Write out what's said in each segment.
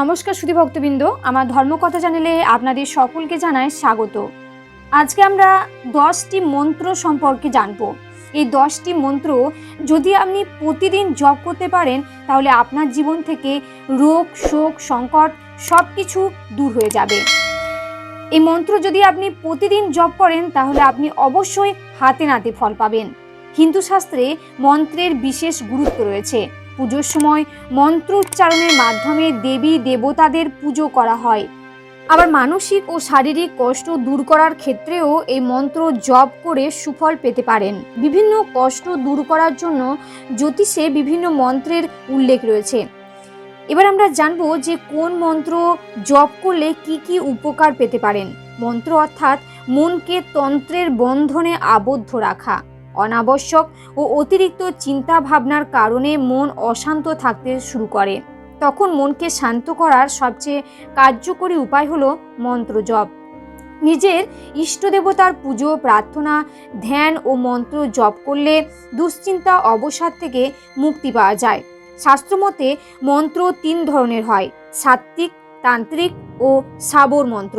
নমস্কার সুধী ভক্তবৃন্দ, আমার ধর্মকথা চ্যানেলে আপনাদের সকলকে জানাই স্বাগত। আজকে আমরা দশটি মন্ত্র সম্পর্কে জানব। এই দশটি মন্ত্র যদি আপনি প্রতিদিন জপ করতে পারেন, তাহলে আপনার জীবন থেকে রোগ, শোক, সংকট সব কিছু দূর হয়ে যাবে। এই মন্ত্র যদি আপনি প্রতিদিন জপ করেন, তাহলে আপনি অবশ্যই হাতে নাতে ফল পাবেন। হিন্দু শাস্ত্রে মন্ত্রের বিশেষ গুরুত্ব রয়েছে। পুজোর সময় মন্ত্র উচ্চারণের মাধ্যমে দেবী দেবতাদের পুজো করা হয়। আবার মানসিক ও শারীরিক কষ্ট দূর করার ক্ষেত্রেও এই মন্ত্র জপ করে সুফল পেতে পারেন। বিভিন্ন কষ্ট দূর করার জন্য জ্যোতিষে বিভিন্ন মন্ত্রের উল্লেখ রয়েছে। এবার আমরা জানব যে কোন মন্ত্র জপ করলে কি কি উপকার পেতে পারেন। মন্ত্র অর্থাৎ মনকে তন্ত্রের বন্ধনে আবদ্ধ রাখা। অনাবশ্যক ও অতিরিক্ত চিন্তা ভাবনার কারণে মন অশান্ত থাকতে শুরু করে। তখন মনকে শান্ত করার সবচেয়ে কার্যকরী উপায় হলো মন্ত্র জপ নিজের ইষ্টদেবতার পুজো, প্রার্থনা, ধ্যান ও মন্ত্র জপ করলে দুশ্চিন্তা অবসাদ থেকে মুক্তি পাওয়া যায়। শাস্ত্রমতে মন্ত্র তিন ধরনের হয়, সাত্ত্বিক, তান্ত্রিক ও সাবর মন্ত্র।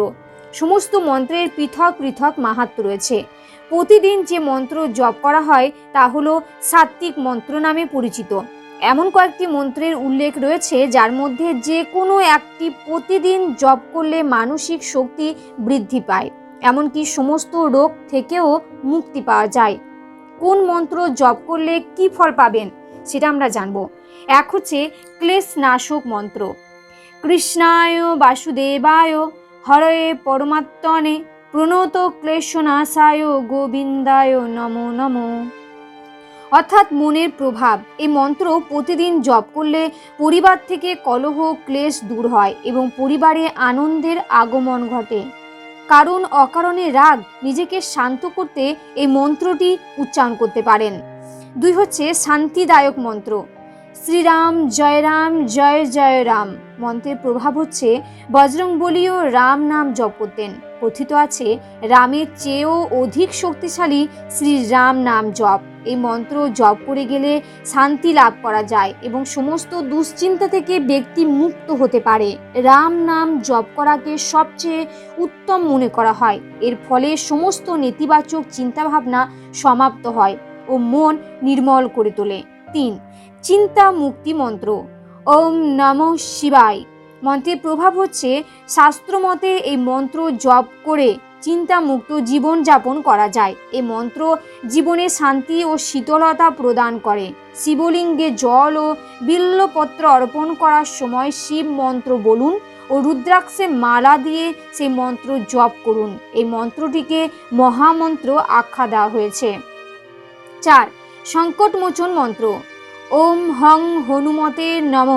সমস্ত মন্ত্রের পৃথক পৃথক মাহাত্ম রয়েছে। প্রতিদিন যে মন্ত্র জপ করা হয়, তা হলো সাত্ত্বিক মন্ত্র নামে পরিচিত। এমন কয়েকটি মন্ত্রের উল্লেখ রয়েছে, যার মধ্যে যে কোনো একটি প্রতিদিন জপ করলে মানসিক শক্তি বৃদ্ধি পায়। এমনকি সমস্ত রোগ থেকেও মুক্তি পাওয়া যায়। কোন মন্ত্র জপ করলে কি ফল পাবেন, সেটা আমরা জানব। এক হচ্ছে ক্লেশ নাশক মন্ত্র। কৃষ্ণায় বাসুদেবায় হরয়ে পরমাত্মনে প্রণত ক্লেশনাশায় গোবিন্দায় নমো নমো। অর্থাৎ মনের প্রভাব এই মন্ত্র প্রতিদিন জপ করলে পরিবার থেকে কলহ, ক্লেশ দূর হয় এবং পরিবারে আনন্দের আগমন ঘটে। কারণ অকারণে রাগ নিজেকে শান্ত করতে এই মন্ত্রটি উচ্চারণ করতে পারেন। দুই হচ্ছে শান্তিদায়ক মন্ত্র। শ্রীরাম জয় রাম জয় জয় রাম মন্ত্রের প্রভাব হচ্ছে বজরং বলিও রাম নাম জপ করতেন। কথিত আছে, রামের চেয়েও অধিক শক্তিশালী শ্রী রাম নাম জপ। এই মন্ত্র জপ করে গেলে শান্তি লাভ করা যায় এবং সমস্ত দুশ্চিন্তা থেকে ব্যক্তি মুক্ত হতে পারে। রাম নাম জপ করাকে সবচেয়ে উত্তম মনে করা হয়। এর ফলে সমস্ত নেতিবাচক চিন্তাভাবনা সমাপ্ত হয় ও মন নির্মল করে তোলে। তিন, চিন্তা মুক্তি মন্ত্র। ওম নম শিবায়। মন্ত্রের প্রভাব হচ্ছে শাস্ত্রমতে এই মন্ত্র জপ করে চিন্তামুক্ত জীবনযাপন করা যায়। এই মন্ত্র জীবনে শান্তি ও শীতলতা প্রদান করে। শিবলিঙ্গে জল ও বিল্লপত্র অর্পণ করার সময় শিব মন্ত্র বলুন ও রুদ্রাক্ষে মালা দিয়ে সেই মন্ত্র জপ করুন। এই মন্ত্রটিকে মহামন্ত্র আখ্যা দেওয়া হয়েছে। চার সংকটমোচন মন্ত্র। ওম হং হনুমতে নম।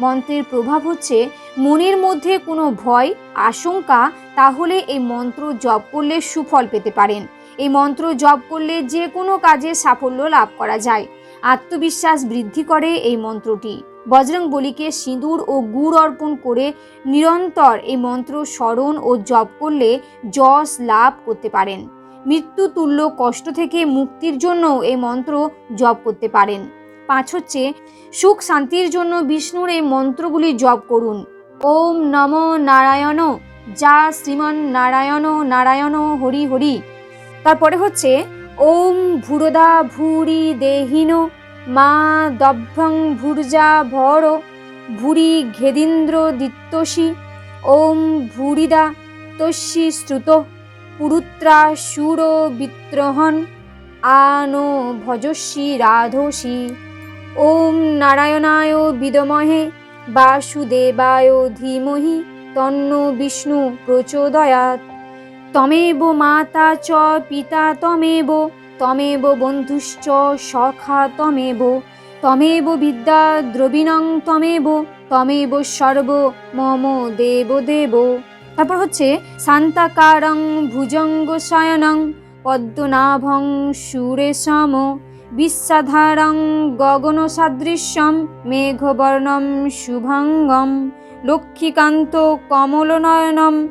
মন্ত্রের প্রভাব হচ্ছে, মনের মধ্যে কোনো ভয়, আশঙ্কা, তাহলে এই মন্ত্র জপ করলে সুফল পেতে পারেন। এই মন্ত্র জপ করলে যে কোনো কাজে সাফল্য লাভ করা যায়। আত্মবিশ্বাস বৃদ্ধি করে এই মন্ত্রটি। বজরং বলিকে সিঁদুর ও গুড় অর্পণ করে নিরন্তর এই মন্ত্র স্মরণ ও জপ করলে যশ লাভ করতে পারেন। মৃত্যু, তুল্য, কষ্ট থেকে মুক্তির জন্য এই মন্ত্র জপ করতে পারেন। পাঁচ হচ্ছে, সুখ শান্তির জন্য বিষ্ণুর এই মন্ত্রগুলি জপ করুন। ওম নম নারায়ণ, যা শ্রীমন নারায়ণ নারায়ণ, হরি হরি। তারপরে হচ্ছে, ওম ভুরদা ভুরি দেহীন, মা দভ্যং ভুর্জা ভর, ভুরি ঘেদীন্দ্র দিত্যসী, ওম ভুরিদা তস্যি শ্রুত। পুরুত্রা সুর বিত্রহন আনো ভজস্বী রাধসী। ওম নারায়ণায় বিদমহে, বাসুদেবায় ধীমহি, তন্ন বিষ্ণু প্রচোদয়াৎ। তমেব মাতা চ, পিতা তমেব তমেব বন্ধুশ্চ, সখা তমেব তমেব বিদ্যা দ্রবিণং তমেব তমেব সর্ব মম দেব দেব। তারপর হচ্ছে শান্তাকারং ভুজঙ্গ শয়নং পদ্মনাভং সুরেশম বিশ্বাধারং গগন সাদৃশ্যম মেঘবর্ণম শুভাঙ্গম লক্ষ্মীকান্ত কমলনয়নম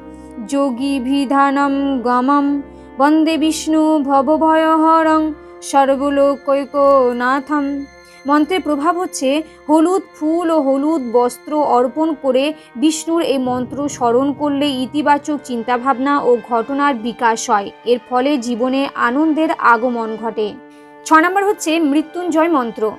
যোগীভিধানম গমম বন্দে বিষ্ণু ভবভয়হরং সর্বলোকৈকনাথম। মন্ত্রের প্রভাব হচ্ছে হলুদ ফুল ও হলুদ বস্ত্র অর্পণ করে বিষ্ণুর এই মন্ত্র স্মরণ করলে ইতিবাচক চিন্তাভাবনা ও ঘটনার বিকাশ হয়। এর ফলে জীবনে আনন্দের আগমন ঘটে। ছ নম্বর হচ্ছে মৃত্যুঞ্জয় মন্ত্র।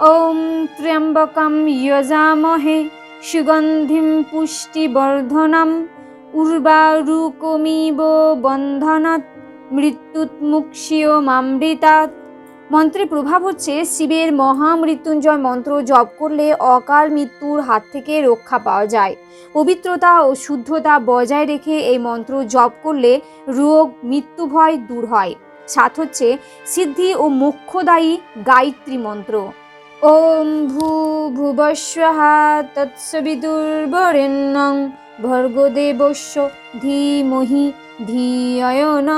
ওম ত্র্যম্বকম যজামহে সুগন্ধিম পুষ্টি পুষ্টিবর্ধনম উর্বারুকমিব বন্ধনাৎ মৃত্যুৎমুক্ষীয় মামৃতাৎ মন্ত্রের প্রভাব হচ্ছে, শিবের মহামৃত্যুঞ্জয় মন্ত্র জপ করলে অকাল মৃত্যুর হাত থেকে রক্ষা পাওয়া যায়। পবিত্রতা ও শুদ্ধতা বজায় রেখে এই মন্ত্র জপ করলে রোগ মৃত্যু ভয় দূর হয়। সাত হচ্ছে, সিদ্ধি ও মোক্ষদায়ী গায়ত্রী মন্ত্র। ওম ভূ ভুবস্বহা তৎসবিদুর্বরেণ্যং ভর্গদেবস্য ধীমহি ধিয় ন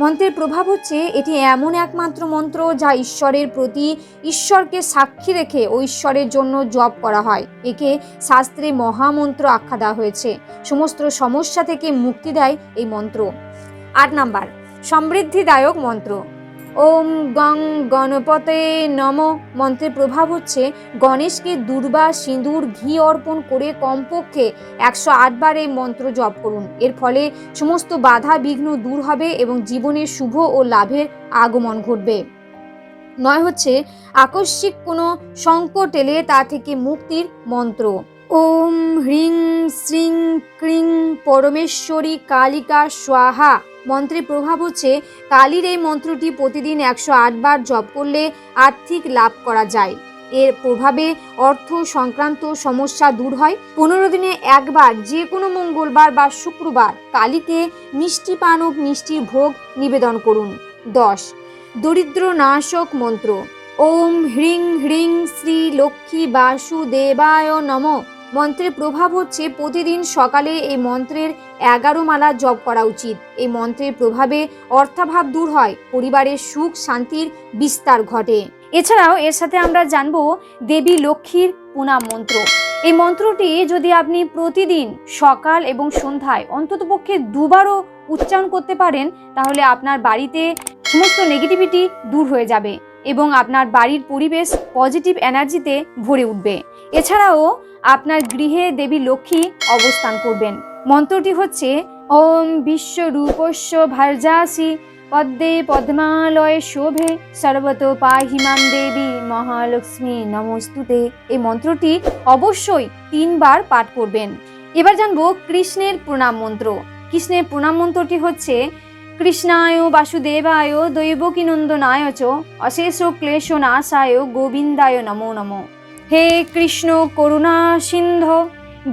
মন্ত্রের প্রভাব হচ্ছে, এটি এমন একমাত্র মন্ত্র যা ঈশ্বরের প্রতি ঈশ্বরকে সাক্ষী রেখে ও ঈশ্বরের জন্য জপ করা হয়। একে শাস্ত্রে মহামন্ত্র আখ্যা দেওয়া হয়েছে। সমস্ত সমস্যা থেকে মুক্তি দেয় এই মন্ত্র। আট নাম্বার, সমৃদ্ধিদায়ক মন্ত্র। ওম গং গণপতে নম। মন্ত্রের প্রভাব হচ্ছে, গণেশকে দুর্বা সিঁদুর ঘি অর্পণ করে কমপক্ষে একশো আটবার এই মন্ত্র জপ করুন। এর ফলে সমস্ত বাধা বিঘ্ন দূর হবে এবং জীবনে শুভ ও লাভের আগমন ঘটবে। নয় হচ্ছে, আকস্মিক কোনো সংকট এলে তা থেকে মুক্তির মন্ত্র। ওম হ্রিং শ্রিং ক্রিং পরমেশ্বরী কালিকা স্বাহা। মন্ত্রের প্রভাব হচ্ছে, কালীর এই মন্ত্রটি প্রতিদিন একশো আটবার জপ করলে আর্থিক লাভ করা যায়। এর প্রভাবে অর্থ সংক্রান্ত সমস্যা দূর হয়। পনেরো দিনে একবার যে কোনো মঙ্গলবার বা শুক্রবার, কালীকে মিষ্টি পান ও মিষ্টির ভোগ নিবেদন করুন। দশ, দরিদ্র নাশক মন্ত্র। ওম হ্রিং হ্রিং শ্রী লক্ষ্মী বাসুদেবায় নম। মন্ত্রের প্রভাব হচ্ছে প্রতিদিন সকালে এই মন্ত্রের এগারো মালা জপ করা উচিত। এই মন্ত্রের প্রভাবে অর্থাভাব দূর হয়, পরিবারের সুখ শান্তির বিস্তার ঘটে। এছাড়াও এর সাথে আমরা জানব দেবী লক্ষ্মীর প্রণাম মন্ত্র। এই মন্ত্রটি যদি আপনি প্রতিদিন সকাল এবং সন্ধ্যায় অন্ততপক্ষে দুবারও উচ্চারণ করতে পারেন, তাহলে আপনার বাড়িতে সমস্ত নেগেটিভিটি দূর হয়ে যাবে। এবং আপনার বাড়ির পরিবেশ পজিটিভ এনার্জিতে ভরে উঠবে। এছাড়াও আপনার গৃহে দেবী লক্ষ্মী অবস্থান করবেন। মন্ত্রটি হচ্ছে, ওম বিশ্বরূপস্য ভার্যাসি পদ্মে পদ্মালয় শোভে সর্বত পাহিমাম দেবী মহালক্ষ্মী নমস্তুতে। এই মন্ত্রটি অবশ্যই তিনবার পাঠ করবেন। এবার জানব কৃষ্ণের প্রণাম মন্ত্র। কৃষ্ণের প্রণাম মন্ত্রটি হচ্ছে কৃষ্ণায় বাসুদেবায় দৈবকীনন্দনায় চ অশেষ ক্লেশ নাশায় গোবিন্দায় নমো নমো। হে কৃষ্ণ করুণা সিন্ধ,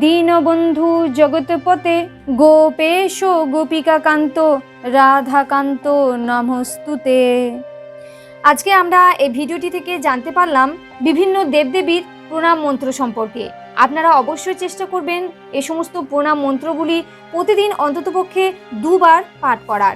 দীনবন্ধু জগৎপতে, গোপেশ গোপিকাকান্ত, রাধাকান্ত নমস্তুতে। আজকে আমরা এই ভিডিওটি থেকে জানতে পারলাম বিভিন্ন দেবদেবীর প্রণাম মন্ত্র সম্পর্কে। আপনারা অবশ্যই চেষ্টা করবেন এ সমস্ত প্রণাম মন্ত্রগুলি প্রতিদিন অন্ততপক্ষে দুবার পাঠ করার।